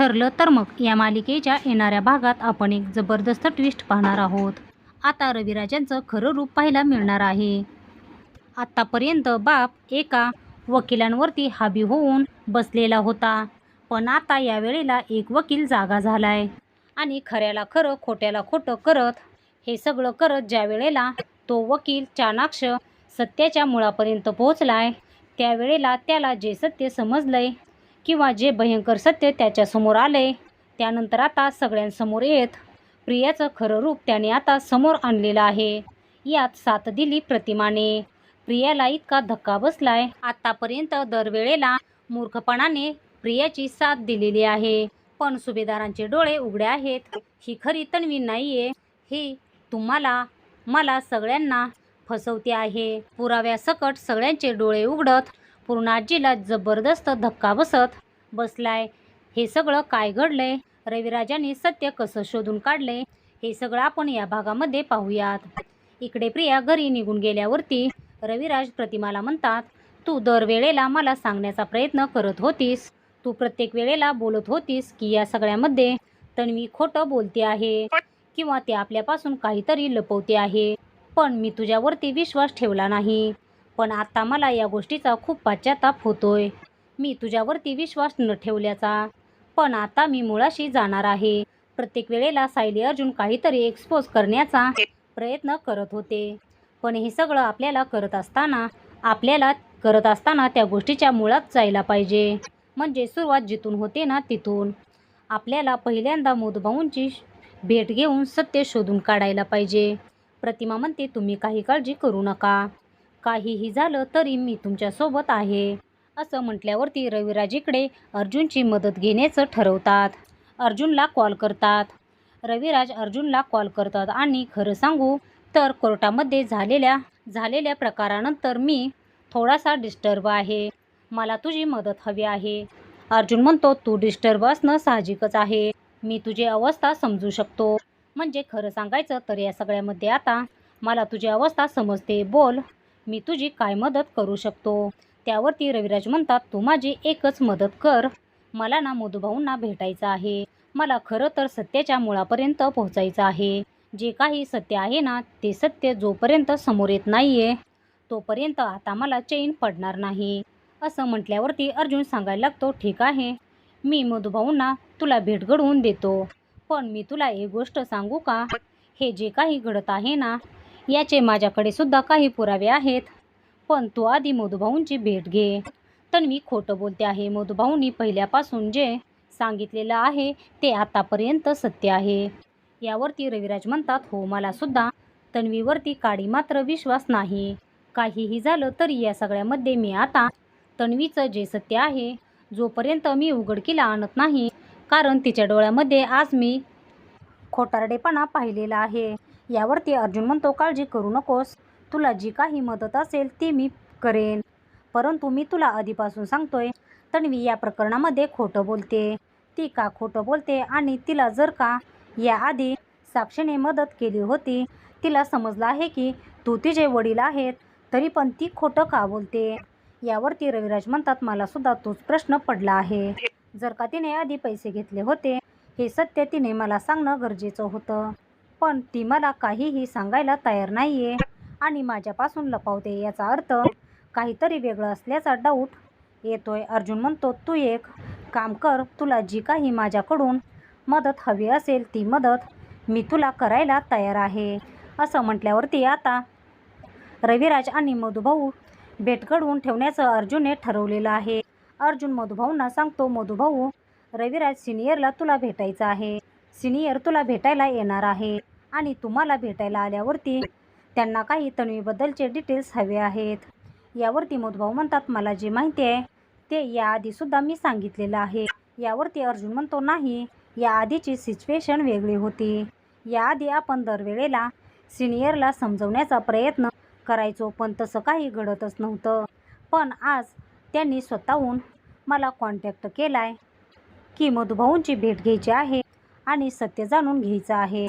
ठरलं तर मग या मालिकेच्या येणाऱ्या भागात आपण एक जबरदस्त ट्विस्ट पाहणार आहोत. आता रविराजांचं खरं रूप पाहायला मिळणार आहे. आत्तापर्यंत बाप एका वकिलांवरती हाबी होऊन बसलेला होता. पण आता या वेळेला एक वकील जागा झालाय. आणि खऱ्याला खरं खोट्याला खोटं करत हे सगळं करत ज्या वेळेला तो वकील चाणाक्ष सत्याच्या मुळापर्यंत पोहोचलाय त्यावेळेला त्याला जे सत्य समजलंय किंवा जे भयंकर सत्य त्याच्यासमोर आले त्यानंतर आता सगळ्यांसमोर येत. प्रियाचं खरं रूप त्याने आता समोर आणलेलं आहे. यात साथ दिली प्रतिमाने. प्रियाला इतका धक्का बसलाय. आतापर्यंत दरवेळेला मूर्खपणाने प्रियाची साथ दिलेली आहे. पण सुभेदारांचे डोळे उघडे आहेत. ही खरी तन्वी नाहीये. ही तुम्हाला मला सगळ्यांना फसवते आहे. पुराव्यासकट सगळ्यांचे डोळे उघडत पूर्णाजीला जबरदस्त धक्का बसत बसलाय. हे सगळं काय घडलंय? रविराजाने सत्य कसं शोधून काढले हे सगळं आपण या भागामध्ये पाहूयात. इकडे प्रिया घरी निघून गेल्यावरती रविराज प्रतिमाला म्हणतात तू दरवेळेला मला सांगण्याचा प्रयत्न करत होतीस. तू प्रत्येक वेळेला बोलत होतीस की या सगळ्यामध्ये तन्वी खोटं बोलते आहे किंवा ते आपल्यापासून काहीतरी लपवते आहे. पण मी तुझ्यावरती विश्वास ठेवला नाही. पण आता मला या गोष्टीचा खूप पाश्चाताप होतोय. मी तुझ्यावरती विश्वास न ठेवल्याचा. पण आता मी मुळाशी जाणार आहे. प्रत्येक वेळेला सायली अर्जुन काहीतरी एक्सपोज करण्याचा प्रयत्न करत होते. पण हे सगळं आपल्याला करत असताना आपल्याला करत असताना त्या गोष्टीच्या मुळात जायला पाहिजे. म्हणजे सुरुवात जिथून होते ना तिथून. आपल्याला पहिल्यांदा मोदभाऊंची भेट घेऊन सत्य शोधून काढायला पाहिजे. प्रतिमा म्हणते तुम्ही काही काळजी करू नका. काहीही झालं तरी मी तुमच्यासोबत आहे. असं म्हटल्यावरती रविराज इकडे अर्जुनची मदत घेण्याचं ठरवतात. अर्जुनला कॉल करतात. रविराज अर्जुनला कॉल करतात आणि खरं सांगू तर कोर्टामध्ये झालेल्या झालेल्या प्रकारानंतर मी थोडासा डिस्टर्ब आहे. मला तुझी मदत हवी आहे. अर्जुन म्हणतो तू डिस्टर्ब असणं साहजिकच आहे. मी तुझी अवस्था समजू शकतो. म्हणजे खरं सांगायचं तर या सगळ्यामध्ये आता मला तुझी अवस्था समजते. बोल. मी तुझी काय मदत करू शकतो? त्यावरती रविराज म्हणतात तू माझी एकच मदत कर. मला ना मधुभाऊंना भेटायचं आहे. मला खरं तर सत्याच्या मुळापर्यंत पोहोचायचं आहे. जे काही सत्य आहे ना ते सत्य जोपर्यंत समोर येत नाही आहे तोपर्यंत आता मला चैन पडणार नाही. असं म्हटल्यावरती अर्जुन सांगायला लागतो ठीक आहे. मी मधुभाऊंना तुला भेट घडवून देतो. पण मी तुला एक गोष्ट सांगू का? हे जे काही घडत आहे ना याचे माझ्याकडे सुद्धा काही पुरावे आहेत. पण तू आधी मधुभाऊंची भेट घे. तन्वी खोटं बोलते आहे मधुभाऊंनी पहिल्यापासून जे सांगितलेलं आहे ते आतापर्यंत सत्य आहे. यावरती रविराज म्हणतात हो मला सुद्धा तन्वीवरती काडी मात्र विश्वास नाही. काहीही झालं तरी या सगळ्यामध्ये मी आता तन्वीचं जे सत्य आहे जोपर्यंत मी उघडकीला आणत नाही कारण तिच्या डोळ्यामध्ये आज मी खोटारडेपणा पाहिलेला आहे. यावरती अर्जुन म्हणतो काळजी करू नकोस. तुला जी काही मदत असेल ती मी करेन. परंतु मी तुला आधीपासून सांगतोय तन्वी या प्रकरणामध्ये खोटं बोलते. ती का खोटं बोलते आणि तिला जर का याआधी साक्षीने मदत केली होती तिला समजलं आहे की तू तिचे वडील आहेत तरी पण ती खोटं का बोलते? यावरती रविराज म्हणतात मला सुद्धा तोच प्रश्न पडला आहे. जर का तिने आधी पैसे घेतले होते हे सत्य तिने मला सांगणं गरजेचं होतं. पण ती मला काहीही सांगायला तयार नाही आहे आणि माझ्यापासून लपवते याचा अर्थ काहीतरी वेगळं असल्याचा डाऊट येतोय अर्जुन म्हणतो तू एक काम कर तुला जी काही माझ्याकडून मदत हवी असेल ती मदत मी तुला करायला तयार आहे. असं म्हटल्यावरती आता रविराज आणि मधुभाऊ भेट घडवून ठेवण्याचं अर्जुनने ठरवलेलं आहे. अर्जुन मधुभाऊंना सांगतो मधुभाऊ रविराज सिनियरला तुला भेटायचं आहे. सिनियर तुला भेटायला येणार आहे. आणि तुम्हाला भेटायला आल्यावरती त्यांना काही तन्वीबद्दलचे डिटेल्स हवे आहेत. यावरती मधुभाऊ म्हणतात मला जी माहिती आहे ते याआधीसुद्धा मी सांगितलेलं आहे. यावरती अर्जुन म्हणतो नाही याआधीची सिच्युएशन वेगळी होती. याआधी आपण दरवेळेला सिनियरला समजवण्याचा प्रयत्न करायचो पण तसं काही घडतच नव्हतं. पण आज त्यांनी स्वतःहून मला कॉन्टॅक्ट केला आहे की मधुभाऊंची भेट घ्यायची आहे आणि सत्य जाणून घ्यायचं आहे.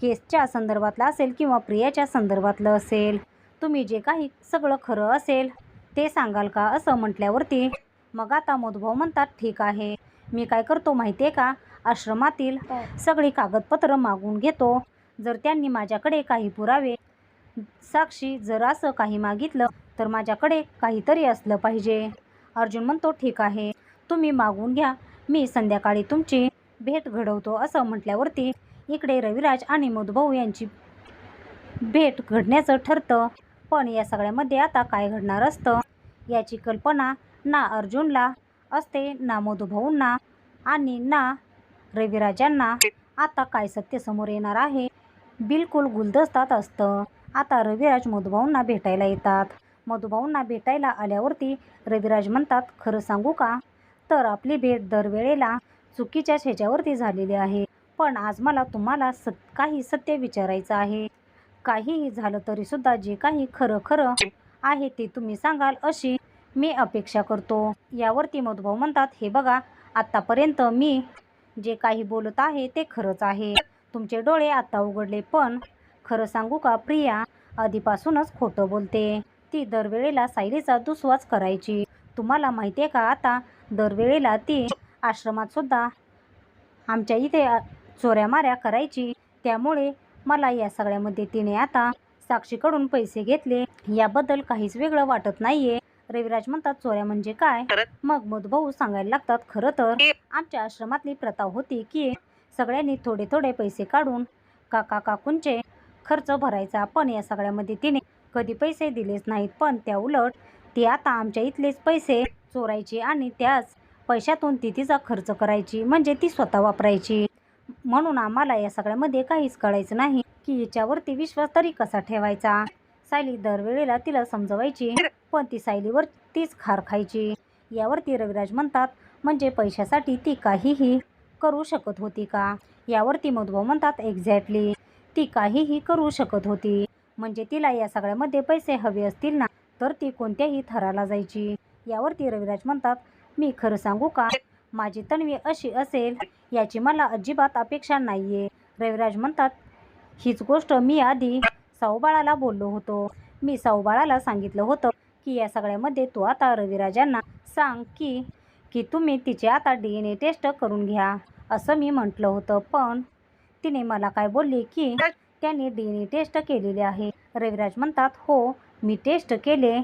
केसच्या संदर्भातलं असेल किंवा प्रियाच्या संदर्भातलं असेल तुम्ही जे काही सगळं खरं असेल ते सांगाल का असं म्हटल्यावरती मग आता मधुभाऊ म्हणतात ठीक आहे मी काय करतो माहिती आहे का? आश्रमातील सगळी कागदपत्र मागून घेतो. जर त्यांनी माझ्याकडे काही पुरावे साक्षी जर असं काही मागितलं तर माझ्याकडे काहीतरी असलं पाहिजे. अर्जुन म्हणतो ठीक आहे तुम्ही मागून घ्या. मी संध्याकाळी तुमची भेट घडवतो असं म्हटल्यावरती इकडे रविराज आणि मधुभाऊ यांची भेट घडण्याचं ठरतं. पण या सगळ्यामध्ये आता काय घडणार असतं? याची कल्पना ना अर्जुनला असते ना मधुभाऊंना आणि ना रविराजांना. आता काय सत्य समोर येणार आहे? बिलकुल गुलदस्तात असतं. आता रविराज मधुभाऊंना भेटायला येतात. मधुभाऊंना भेटायला आल्यावरती रविराज म्हणतात खरं सांगू का? तर आपली भेट दरवेळेला चुकीच्याच ह्याच्यावरती झालेली आहे. पण आज मला तुम्हाला सत काही सत्य विचारायचं आहे. काहीही झालं तरीसुद्धा जे काही खरं खरं आहे ते तुम्ही सांगाल अशी मी अपेक्षा करतो. यावरती मधुभाऊ म्हणतात हे बघा आत्तापर्यंत मी जे काही बोलत आहे ते खरंच आहे. तुमचे डोळे आत्ता उघडले पण खरं सांगू का प्रिया आधीपासूनच खोटं बोलते. ती दरवेळेला सायलीचा दुस्वास करायची. तुम्हाला माहिती आहे का आता? दरवेळेला ती आश्रमात सुद्धा आमच्या इथे अ, चोऱ्या माऱ्या करायची. त्यामुळे मला या सगळ्यामध्ये तिने आता साक्षीकडून पैसे घेतले. याबद्दल काहीच वेगळं वाटत नाहीये. रविराज म्हणतात चोऱ्या म्हणजे काय? मग मधुभाऊ सांगायला लागतात खरं तर आमच्या आश्रमातली प्रथा होती की सगळ्यांनी थोडे थोडे पैसे काढून काका काकूंचे खर्च भरायचा. पण या सगळ्यामध्ये तिने कधी पैसे दिलेच नाहीत. पण त्या उलट ती आता आमच्या इथलेच पैसे चोरायची आणि त्याच पैशातून ती तिचा खर्च करायची. म्हणजे ती स्वतः वापरायची. म्हणून आम्हाला या सगळ्यामध्ये काहीच कळायचं नाही की हिच्यावरती विश्वास तरी कसा ठेवायचा? सायली दरवेळेला तिला समजवायची पण ती सायलीवर तीच खार खायची. यावरती रविराज म्हणतात म्हणजे पैशासाठी ती काहीही करू शकत होती का? यावरती मधुभाऊ म्हणतात एक्झॅक्टली ती काहीही करू शकत होती. म्हणजे तिला या सगळ्यामध्ये पैसे हवे असतील ना तर ती कोणत्याही थराला जायची. यावरती रविराज म्हणतात मी खरं सांगू का? माझी तन्वी अशी असेल याची मला अजिबात अपेक्षा नाही आहे रविराज म्हणतात हीच गोष्ट मी आधी साऊबाळाला बोललो होतो. मी साऊबाळाला सांगितलं होतं की या सगळ्यामध्ये तू आता रविराजांना सांग की की तुम्ही तिचे आता डी एन ए टेस्ट करून घ्या. असं मी म्हटलं होतं पण तिने मला काय बोलली की त्यांनी डी एन ए टेस्ट केलेली आहे. रविराज म्हणतात हो मी टेस्ट केले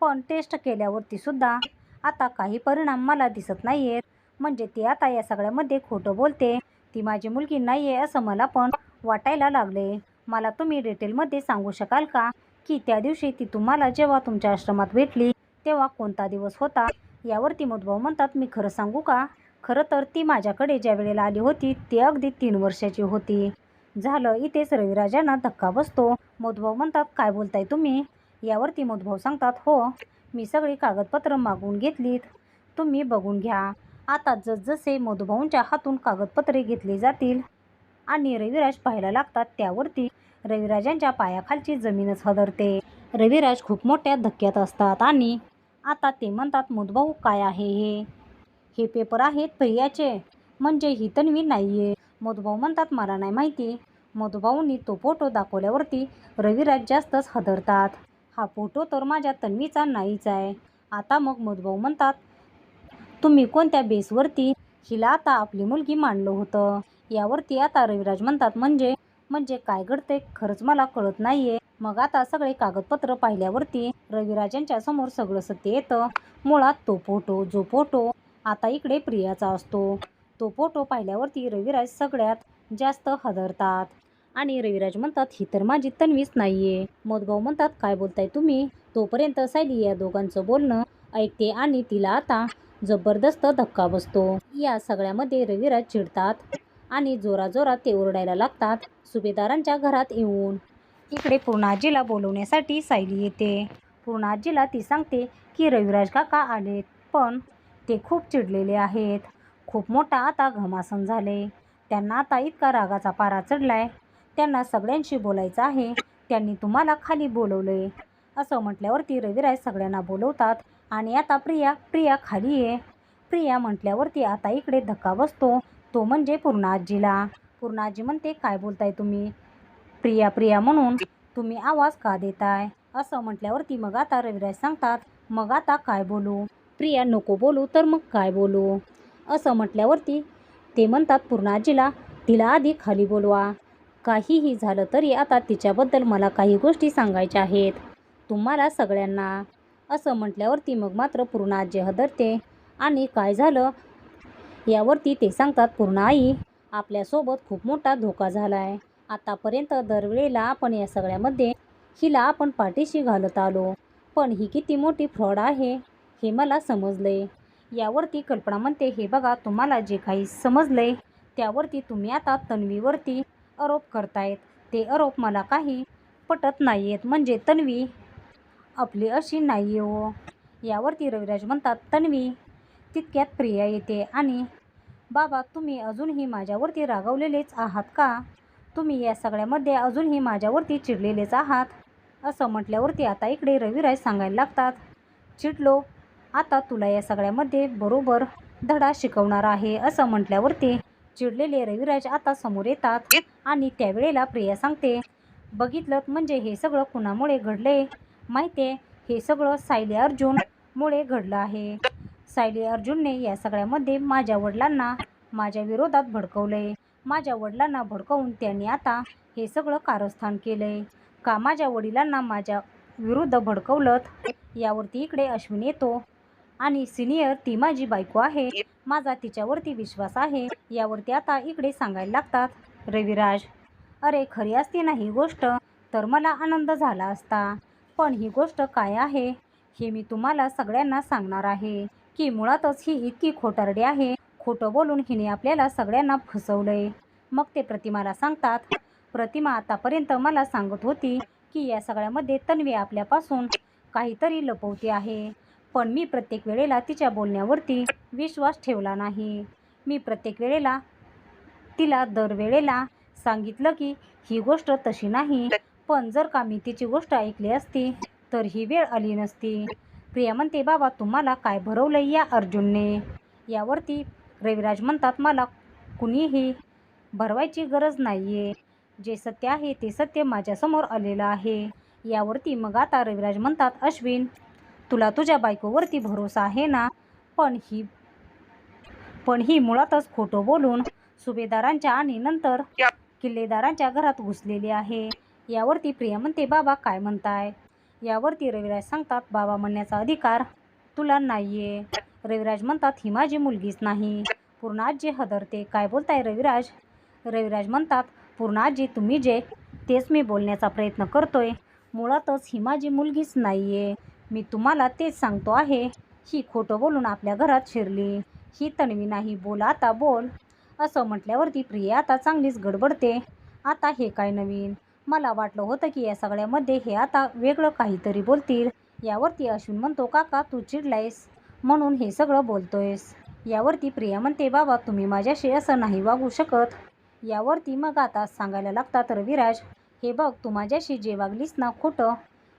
पण टेस्ट केल्यावरती सुद्धा आता काही परिणाम मला दिसत नाही आहेत म्हणजे ती आता या सगळ्यामध्ये खोटं बोलते. ती माझी मुलगी नाही आहे असं मला पण वाटायला लागले. मला तुम्ही डिटेलमध्ये सांगू शकाल का? की त्या दिवशी ती तुम्हाला जेव्हा तुमच्या आश्रमात भेटली तेव्हा कोणता दिवस होता? यावरती मधुभाऊ म्हणतात मी खरं सांगू का? खरं तर ती माझ्याकडे ज्या वेळेला आली होती ती अगदी तीन वर्षाची होती. झालं इथेच रविराजांना धक्का बसतो. मधुभाऊ म्हणतात काय बोलताय तुम्ही? यावरती मधुभाऊ सांगतात हो मी सगळी कागदपत्र मागून घेतलीत. तुम्ही बघून घ्या. आता जसजसे मधुभाऊंच्या हातून कागदपत्रे घेतली जातील आणि रविराज पाहायला लागतात त्यावरती रविराजांच्या पायाखालची जमीनच हदरते. रविराज खूप मोठ्या धक्क्यात असतात आणि आता ते म्हणतात मधुभाऊ काय आहे हे? हे पेपर आहेत प्रियाचे. म्हणजे ही तन्वी नाही आहे मधुभाऊ म्हणतात मला नाही माहिती. मधुभाऊंनी तो फोटो दाखवल्यावरती रविराज जास्तच हदरतात. हा फोटो तर माझ्या तन्वीचा नाहीच आहे. आता मग मधुभाऊ म्हणतात तुम्ही कोणत्या बेसवरती? हिला आता आपली मुलगी मांडलं होतं. यावरती आता रविराज म्हणतात म्हणजे? म्हणजे काय घडते खरंच मला कळत नाहीये. मग आता सगळे कागदपत्र पाहिल्यावरती रविराजांच्या समोर सगळं सत्य येतं. मुळात तो फोटो जो फोटो आता इकडे प्रियाचा असतो. तो फोटो पाहिल्यावरती रविराज सगळ्यात जास्त हदरतात. आणि रविराज म्हणतात ही तर माझी तन्वीच नाहीये. मधुभाऊ म्हणतात काय बोलताय तुम्ही? तोपर्यंत सायली या दोघांचं बोलणं ऐकते आणि तिला आता जबरदस्त धक्का बसतो. या सगळ्यामध्ये रविराज चिडतात आणि जोराजोरात ते ओरडायला लागतात. सुभेदारांच्या घरात येऊन. इकडे पूर्णाजीला बोलवण्यासाठी सायली येते. पूर्णाजीला ती सांगते की रविराज काका आलेत पण ते खूप चिडलेले आहेत. खूप मोठा आता घमासन झाले. त्यांना आता इतका रागाचा पारा चढलाय. त्यांना सगळ्यांशी बोलायचं आहे. त्यांनी तुम्हाला खाली बोलवले असं म्हटल्यावरती रविराज सगळ्यांना बोलवतात. आणि आता प्रिया प्रिया खाली आहे प्रिया म्हटल्यावरती आता इकडे धक्का बसतो. तो म्हणजे पूर्णाजीला. पूर्णाजी म्हणते काय बोलताय तुम्ही? प्रिया प्रिया म्हणून तुम्ही आवाज का देताय? असं म्हटल्यावरती मग आता रविराज सांगतात मग आता काय बोलू? प्रिया नको बोलू तर मग काय बोलू? असं म्हटल्यावरती ते म्हणतात पूर्ण आजीला तिला आधी खाली बोलवा. काहीही झालं तरी आता तिच्याबद्दल मला काही गोष्टी सांगायच्या आहेत. तुम्हाला सगळ्यांना असं म्हटल्यावरती मग मात्र पूर्ण आजी हदरते. आणि काय झालं? यावरती ते सांगतात पूर्ण आई आपल्यासोबत खूप मोठा धोका झाला आहे आतापर्यंत दरवेळेला आपण या सगळ्यामध्ये हिला आपण पाठीशी घालत आलो. पण ही किती मोठी फ्रॉड आहे हे मला समजले यावरती कल्पना म्हणते हे बघा तुम्हाला जे काही समजले त्यावरती तुम्ही आता तन्वीवरती आरोप करतायत. ते आरोप मला काही पटत नाही आहेत म्हणजे तन्वी आपली अशी नाही आहे हो. यावरती रविराज म्हणतात तन्वी तितक्यात प्रिया येते आणि बाबा तुम्ही अजूनही माझ्यावरती रागावलेलेच आहात का? तुम्ही या सगळ्यामध्ये अजूनही माझ्यावरती चिडलेलेच आहात? असं म्हटल्यावरती आता इकडे रविराज सांगायला लागतात चिडलो आता तुला या सगळ्यामध्ये बरोबर धडा शिकवणार आहे असं म्हटल्यावरती चिडलेले रविराज आता समोर येतात आणि त्यावेळेला प्रिया सांगते बघितलं म्हणजे हे सगळं कुणामुळे घडले माहिती आहे हे सगळं सायली अर्जुनमुळे घडलं आहे. सायली अर्जुनने या सगळ्यामध्ये माझ्या वडिलांना माझ्या विरोधात भडकवले. माझ्या वडिलांना भडकवून त्यांनी आता हे सगळं कारस्थान केलंय का माझ्या वडिलांना माझ्या विरुद्ध भडकवलत? यावरती इकडे अश्विन येतो आणि सिनियर ती माझी बायको आहे. माझा तिच्यावरती विश्वास आहे यावरती आता इकडे सांगायला लागतात रविराज अरे खरी असती ना ही गोष्ट तर मला आनंद झाला असता. पण ही गोष्ट काय आहे? हे मी तुम्हाला सगळ्यांना सांगणार आहे की मुळातच ही इतकी खोटारडी आहे. खोटं बोलून हिने आपल्याला सगळ्यांना फसवलंय. मग ते प्रतिमाला सांगतात प्रतिमा आतापर्यंत मला सांगत होती की या सगळ्यामध्ये तन्वी आपल्यापासून काहीतरी लपवते आहे. पण मी प्रत्येक वेळेला तिच्या बोलण्यावरती विश्वास ठेवला नाही. मी प्रत्येक वेळेला तिला दरवेळेला सांगितलं की ही गोष्ट तशी नाही. पण जर का मी तिची गोष्ट ऐकली असती तर ही वेळ आली नसती. प्रिया म्हणते बाबा तुम्हाला काय भरवलं या अर्जुनने? यावरती रविराज म्हणतात मला कुणीही भरवायची गरज नाही आहे जे सत्य आहे ते सत्य माझ्यासमोर आलेलं आहे. यावरती मग आता रविराज म्हणतात अश्विन तुला तुझ्या बायकोवरती भरोसा आहे ना? पण ही पण ही मुळातच खोटं बोलून सुभेदारांच्या आणि नंतर किल्लेदारांच्या घरात घुसलेली आहे. यावरती प्रिया म्हणते बाबा काय म्हणताय? यावरती रविराज सांगतात बाबा म्हणण्याचा अधिकार तुला नाही आहे रविराज म्हणतात ही माझी मुलगीच नाही. पूर्ण आजी हदरते काय बोलताय रविराज? रविराज म्हणतात पूर्ण आजी तुम्ही जे तेच मी बोलण्याचा प्रयत्न करतोय. मुळातच ही माझी मुलगीच नाही आहे मी तुम्हाला तेच सांगतो आहे. ही खोटं बोलून आपल्या घरात शिरली. ही तणवी नाही बोल आता बोल. असं म्हटल्यावरती प्रिया आता चांगलीच गडबडते. आता हे काय नवीन? मला वाटलं होतं की या सगळ्यामध्ये हे आता वेगळं काहीतरी बोलतील. यावरती अश्विन म्हणतो काका तू चिडलायस म्हणून हे सगळं बोलतोयस. यावरती प्रिया म्हणते बाबा तुम्ही माझ्याशी असं नाही वागू शकत. यावरती मग आता सांगायला लागतात रविराज हे बघ तू माझ्याशी जे वागलीस ना खोटं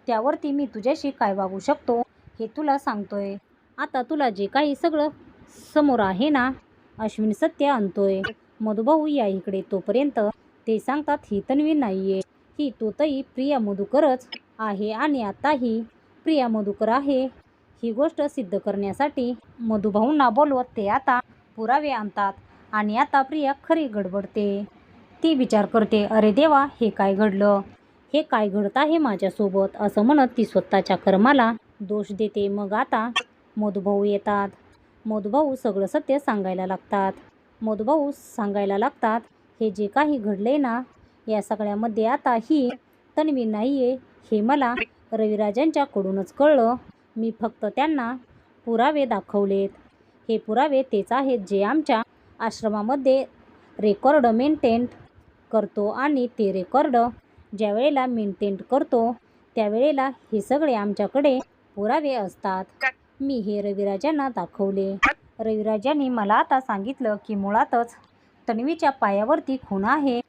त्यावरती मी तुझ्याशी काय वागू शकतो हे तुला सांगतोय. आता तुला जे काही सगळं समोर आहे ना अश्विन सत्य आणतोय. मधुभाऊ या इकडे तोपर्यंत ते सांगतात ही तन्वी नाहीये. ही तोतई प्रिया मधुकरच आहे आणि आताही प्रिया मधुकर आहे. ही गोष्ट सिद्ध करण्यासाठी मधुभाऊंना बोलवत ते आता पुरावे आणतात आणि आता प्रिया खरी गडबडते. ती विचार करते अरे देवा हे काय घडलं? हे काय घडत आहे माझ्यासोबत? असं म्हणत ती स्वतःच्या कर्माला दोष देते. मग आता मधुभाऊ येतात. मधुभाऊ सगळं सत्य सांगायला लागतात. मधुभाऊ सांगायला लागतात हे जे काही घडले ना या सगळ्यामध्ये आता ही तन्वी नाही आहे हे मला रविराजांच्याकडूनच कळलं. मी फक्त त्यांना पुरावे दाखवलेत. हे पुरावे तेच आहेत जे आमच्या आश्रमामध्ये रेकॉर्ड मेंटेन करतो आणि ते रेकॉर्ड ज्या वेळेला मेंटेन करतो त्यावेळेला हे सगळे आमच्याकडे पुरावे असतात. मी हे रविराजांना दाखवले. रविराजांनी मला आता सांगितलं की मुळातच तन्वीच्या पायावरती खून आहे.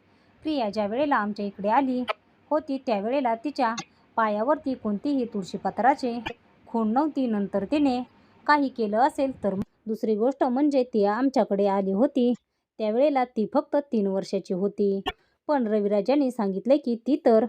प्रिया ज्या वेळेला आमच्या इकडे आली होती त्यावेळेला तिच्या पायावरती कोणतीही तुळशीपत्राचे खूण नव्हती. नंतर तिने काही केलं असेल तर दुसरी गोष्ट म्हणजे ती आमच्याकडे आली होती. त्यावेळेला ती फक्त तीन वर्षाची होती. पण रविराजांनी सांगितले की ती तर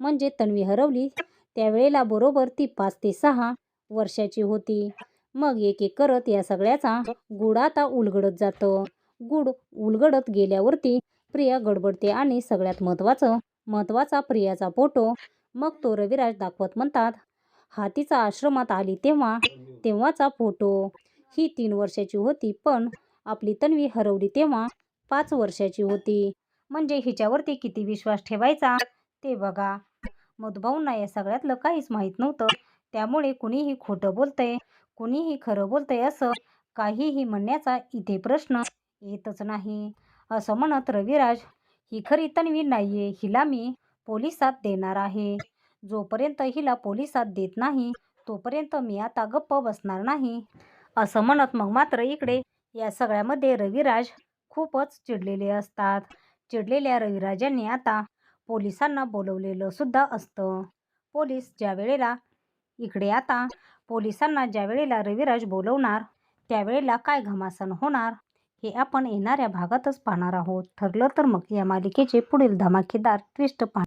म्हणजे तन्वी हरवली. त्यावेळेला बरोबर ती पाच ते सहा वर्षाची होती. मग एक एक करत या सगळ्याचा गुड आता उलगडत जातं. गुड उलगडत गेल्यावरती प्रिया गडबडते आणि सगळ्यात महत्त्वाचं महत्त्वाचा प्रियाचा फोटो मग तो रविराज दाखवत म्हणतात हातीचा आश्रमात आली तेव्हा तेव्हाचा फोटो. ही तीन वर्षाची होती पण आपली तन्वी हरवली तेव्हा पाच वर्षाची होती. म्हणजे हिच्यावरती किती विश्वास ठेवायचा? ते बघा. मधुभाऊंना या सगळ्यातलं काहीच माहीत नव्हतं. त्यामुळे कुणीही खोटं बोलतंय कुणीही खरं बोलतंय असं काहीही म्हणण्याचा इथे प्रश्न येतच नाही. असं म्हणत रविराज ही खरी तन्वी नाहीये हिला मी पोलिसात देणार आहे. जोपर्यंत हिला पोलिसात देत नाही तोपर्यंत मी आता गप्प बसणार नाही. असं म्हणत मग मात्र इकडे या सगळ्यामध्ये रविराज खूपच चिडलेले असतात. चिडलेल्या रविराजांनी आता पोलिसांना बोलवलेलं सुद्धा असतं. पोलीस ज्या वेळेला इकडे आता पोलिसांना ज्या वेळेला रविराज बोलवणार त्यावेळेला काय घमासन होणार? हे आपण येणाऱ्या भागातच पाहणार आहोत. ठरलं तर मग या मालिकेचे पुढील धमाकेदार ट्विस्ट पाह